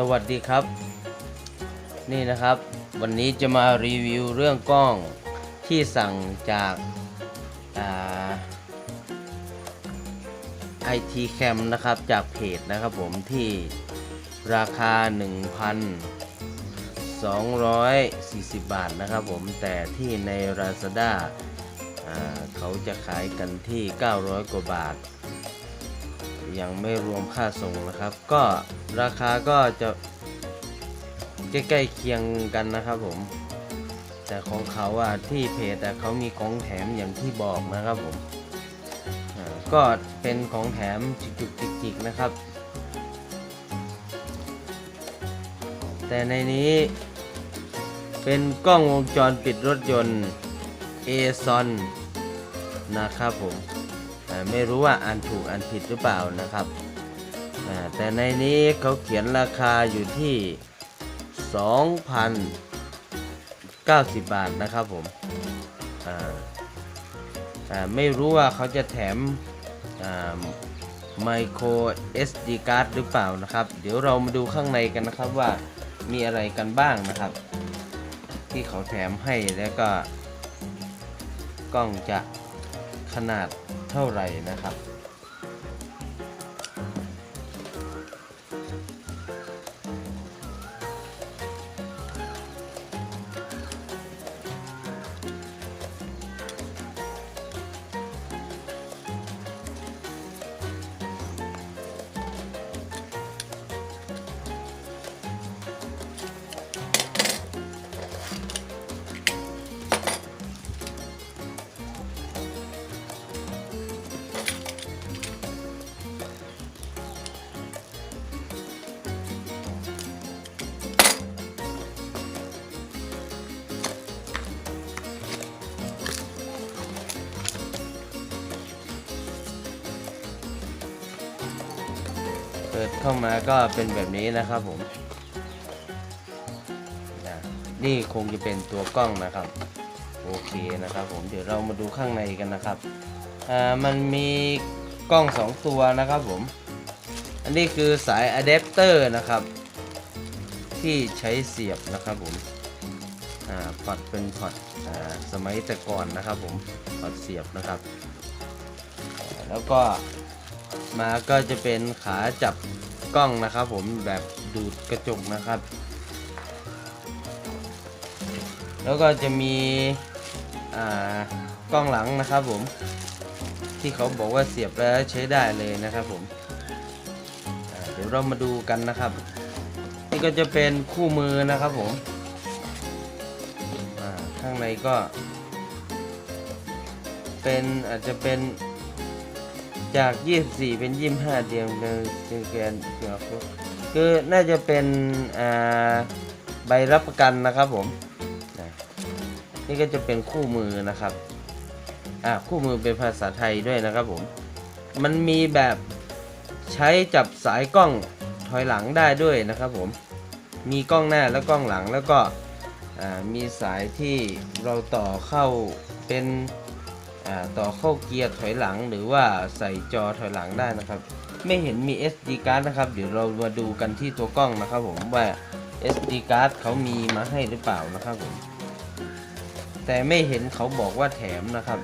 สวัสดีครับ นี่นะครับ วันนี้จะมารีวิวเรื่องกล้องที่สั่งจากไอทีแคมนะครับจากเพจนะครับผมที่ราคา 1,240 บาทนะครับผมแต่ที่ใน Lazada อ่าเขาจะขายกันที่ 900 กว่าบาท ยังไม่รวมค่าส่งนะครับ ก็ราคาก็จะใกล้ๆเคียงกันนะครับผม แต่ของเขาอะที่เพจอะเขามีของแถมอย่างที่บอกนะครับผมก็เป็นของแถมจุกๆจิกๆนะครับ แต่ในนี้เป็นกล้องวงจรปิดรถยนต์ a s o n นนะครับผม ไม่รู้ว่าอ่านถูกอ่านผิดหรือเปล่านะครับ แต่ในนี้เขาเขียนราคาอยู่ที่ 2,090 บาทนะครับผมไม่รู้ว่าเขาจะแถมไมโคร SD card หรือเปล่านะครับ เดี๋ยวเรามาดูข้างในกันนะครับว่ามีอะไรกันบ้างนะครับ ที่เขาแถมให้แล้วก็กล้องจะขนาด เท่าไหร่นะครับ ปิดเข้ามาก็เป็นแบบนี้นะครับผมนี่คงจะเป็นตัวกล้องนะครับ โอเคนะครับผมเดี๋ยวเรามาดูข้างในกันนะครับอ่ามันมีกล้อง 2 ตัวนะครับผม อันนี้คือสายอะแดปเตอร์นะครับ ที่ใช้เสียบนะครับผมอ่าพอร์ตเป็นพอร์ตอ่าสมัยแต่ก่อนนะครับผมพอร์ตเสียบนะครับ แล้วก็ มาก็จะเป็นขาจับกล้องนะครับ ผมแบบดูดกระจกนะครับ แล้วก็จะมีกล้องหลังนะครับผมที่เขาบอกว่าเสียบแล้วใช้ได้เลยนะครับผมเดี๋ยวเรามาดูกันนะครับ นี่ก็จะเป็นคู่มือนะครับผมข้างในก็ เป็นอาจจะเป็น จาก 24 เป็น 25 เดียงเลยจึงแกนเกือบคือน่าจะเป็นใบรับประกันนะครับผมนี่ก็จะเป็นคู่มือนะครับอ่าคู่มือเป็นภาษาไทยด้วยนะครับผม มันมีแบบใช้จับสายกล้องถอยหลังได้ด้วยนะครับผม มีกล้องหน้าและกล้องหลังแล้วก็มีสายที่เราต่อเข้าเป็น ต่อเข้าเกียร์ถอยหลัง หรือว่าใส่จอถอยหลังได้นะครับ ไม่เห็นมี SD card นะครับ เดี๋ยวเรามาดูกันที่ตัวกล้องนะครับผมว่า SD card เขามีมาให้หรือเปล่านะครับผมแต่ไม่เห็นเขาบอกว่าแถมนะครับ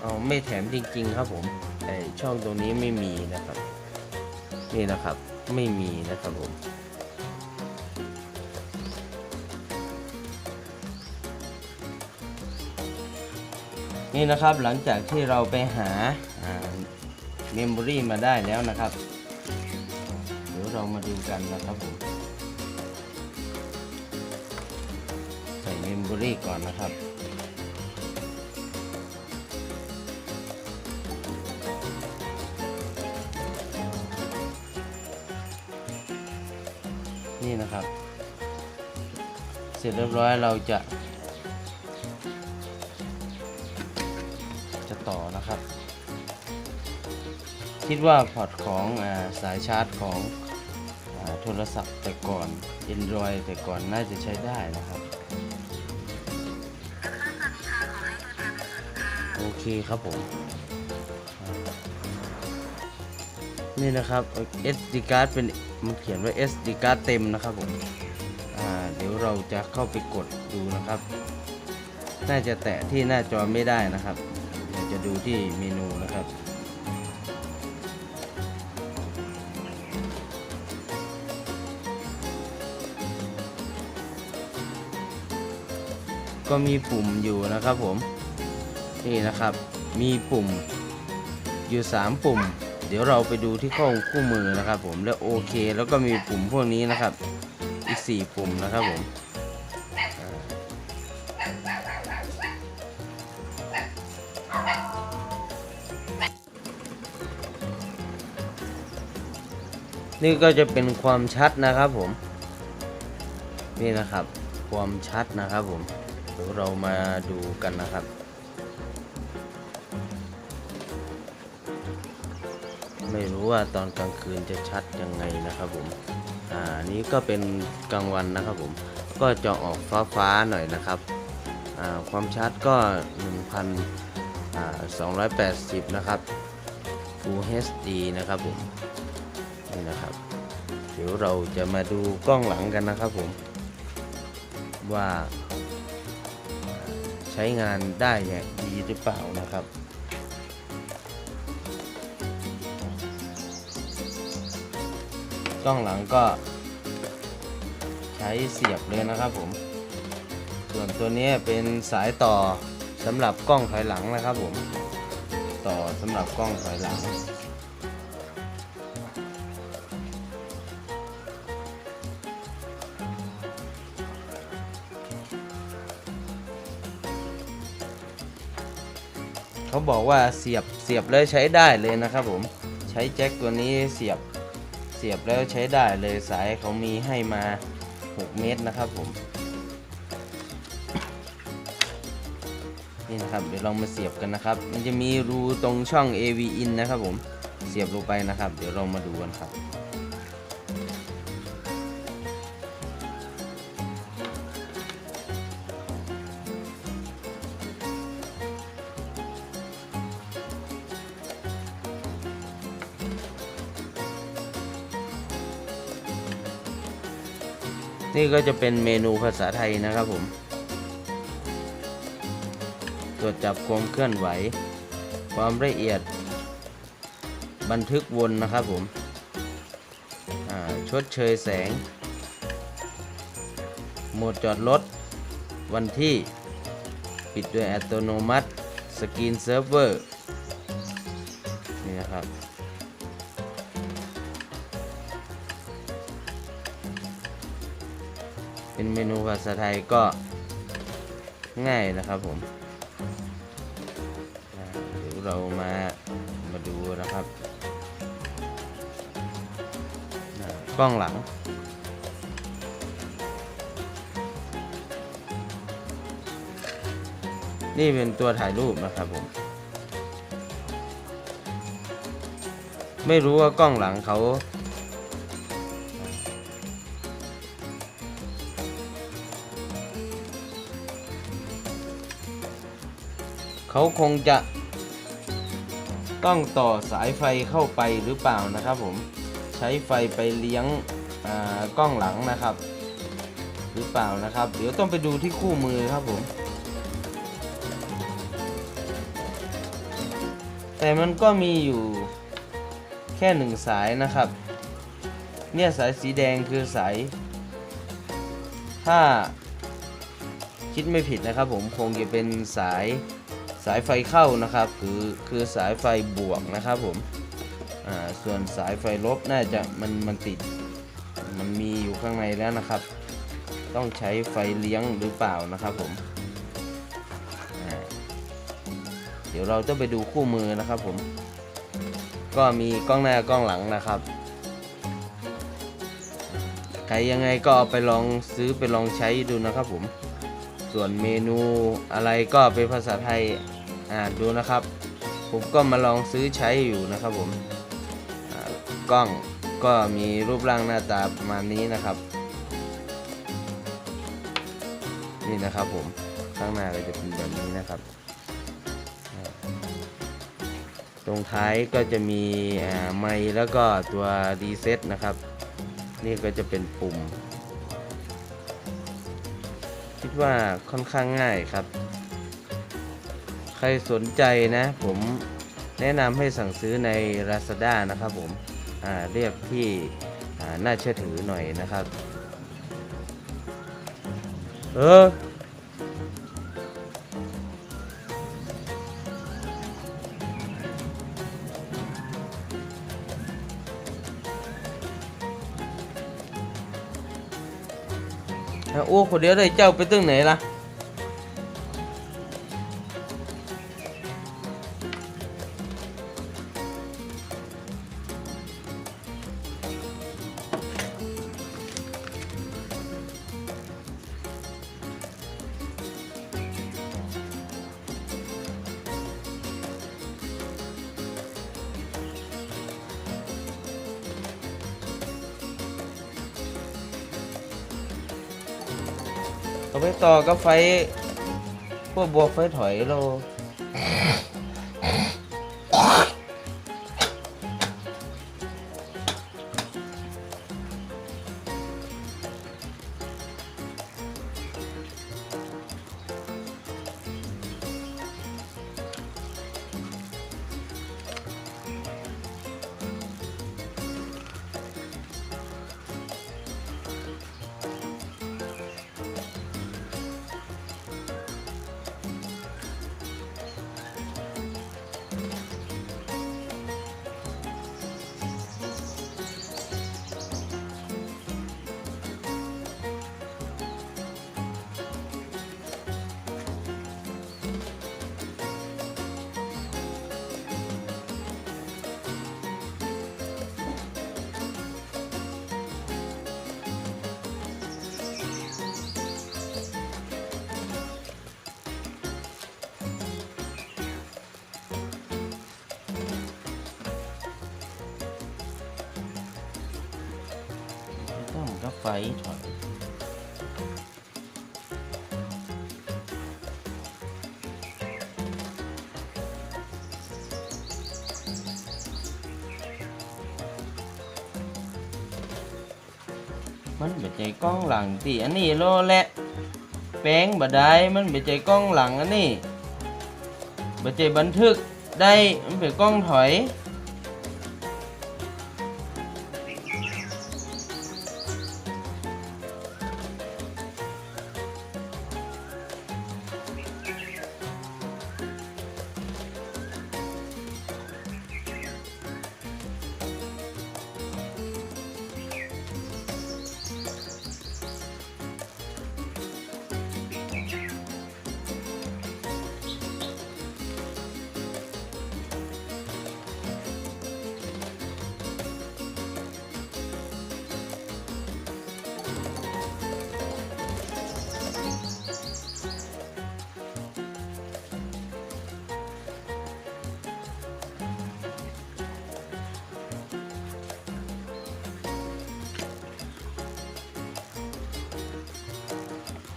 เอาไม่แถมจริง ๆ ครับผมไอช่องตรงนี้ไม่มีนะครับ นี่นะครับไม่มีนะครับผม นี่นะครับหลังจากที่เราไปหาเมมโมรีมาได้แล้วนะครับ เดี๋ยวเรามาดูกันนะครับผมใส่เมมโมรีก่อนนะครับนี่นะครับ เสร็จเรียบร้อยเราจะจะ คิดว่าพอร์ตของอสายชาร์จของอโทรศัพท์แต่ก่อน Android แต่ก่อนน่าจะใช้ได้นะครับ โอเคครับผม นี่นะครับ SD card เป็นมันเขียนว่า SD card เต็มนะครับผมเดี๋ยวเราจะเข้าไปกดดูนะครับ น่าจะแตะที่หน้าจอไม่ได้นะครับเดี๋ยวจะดูที่เมนูนะครับ ก็มีปุ่มอยู่นะครับผมนี่นะครับมีปุ่มอยู่ 3 ปุ่ม เดี๋ยวเราไปดูที่ข้อคู่มือนะครับ ผมแล้วโอเค แล้วก็มีปุ่มพวกนี้นะครับ อีก 4 ปุ่มนะครับผมนี่ก็จะเป็นความชัดนะครับผม นี่นะครับ ความชัดนะครับผม เดี๋ยวเรามาดูกันนะครับ ไม่รู้ว่าตอนกลางคืนจะชัดยังไงนะครับผม อ่านี้ก็เป็นกลางวันนะครับผม ก็จะออกฟ้าฟ้าๆหน่อยนะครับ อ่าความชัดก็ 1,280 นะครับ Full HD นะครับผม นี่นะครับ เดี๋ยวเราจะมาดูกล้องหลังกันนะครับผมว่า ใช้งานได้อย่างดีหรือเปล่านะครับกล้องหลังก็ ใช้เสียบเลยนะครับผม ส่วนตัวนี้เป็นสายต่อสำหรับกล้องถอยหลังนะครับผม ต่อสำหรับกล้องถอยหลัง เขาบอกว่าเสียบเสียบแล้วใช้ได้เลยนะครับผมใช้แจ็คตัวนี้เสียบเสียบแล้วใช้ได้เลยสายเขามีให้มา 6 เมตรนะครับผม นี่นะครับเดี๋ยวลองมาเสียบกันนะครับ มันจะมีรูตรงช่อง AV in นะครับผมเสียบลงไปนะครับ เดี๋ยวเรามาดูกันครับ นี่ก็จะเป็นเมนูภาษาไทยนะครับผมตรวจจับความเคลื่อนไหว ความละเอียด บันทึกวนนะครับผมชดเชยแสง โหมดจอดรถ วันที่ ปิดโดยอัตโนมัติ สกรีนเซิร์ฟเวอร์ นี่นะครับ เป็นเมนูภาษาไทยก็ง่ายนะครับผมเดี๋ยวเรามามาดูนะครับกล้องหลังนี่เป็นตัวถ่ายรูปนะครับผม ไม่รู้ว่ากล้องหลังเขา เขาคงจะต้องต่อสายไฟเข้าไปหรือเปล่านะครับผมใช้ไฟไปเลี้ยงกล้องหลังนะครับ หรือเปล่านะครับ เดี๋ยวต้องไปดูที่คู่มือครับผม แต่มันก็มีอยู่แค่หนึ่งสายนะครับ เนี่ยสายสีแดงคือสาย ถ้าคิดไม่ผิดนะครับผมคงจะเป็นสาย สายไฟเข้านะครับคือคือสายไฟบวกนะครับผมอ่าส่วนสายไฟลบน่าจะมันมันติดมันมีอยู่ข้างในแล้วนะครับ ต้องใช้ไฟเลี้ยงหรือเปล่านะครับผมเดี๋ยวเราจะไปดูคู่มือนะครับผม ก็มีกล้องหน้ากล้องหลังนะครับใครยังไงก็เอาไปลองซื้อไปลองใช้ดูนะครับผม ส่วนเมนูอะไรก็เป็นภาษาไทย อ่าดูนะครับ ผมก็มาลองซื้อใช้อยู่นะครับผมกล้องก็มีรูปร่างหน้าตาประมาณนี้นะครับ นี่นะครับผมข้างหน้าก็จะเป็นแบบนี้นะครับ ตรงท้ายก็จะมีไมค์แล้วก็ตัวรีเซ็ตนะครับ นี่ก็จะเป็นปุ่ม คิดว่าค่อนข้างง่ายครับ ใครสนใจนะ ผมแนะนำให้สั่งซื้อใน Lazada นะครับผมเรียกที่น่าเชื่อถือหน่อยนะครับ เอออะโอ้คนเดียวเลยเจ้าไปตึงไหนล่ะ เอาไปต่อก็ไฟ พวกบวกไฟถอยเรา ต้องกับไฟถอยมันเป็นใจกล้องหลังตีอันนี้โลแ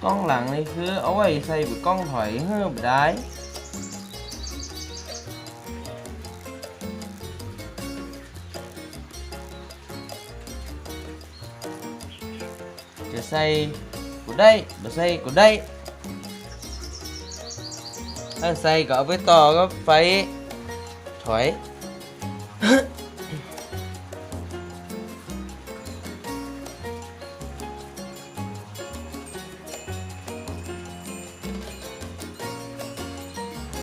หละแป้งบ่ได้มันเป็นใจกล้องหลังอันนี้บ่ใจ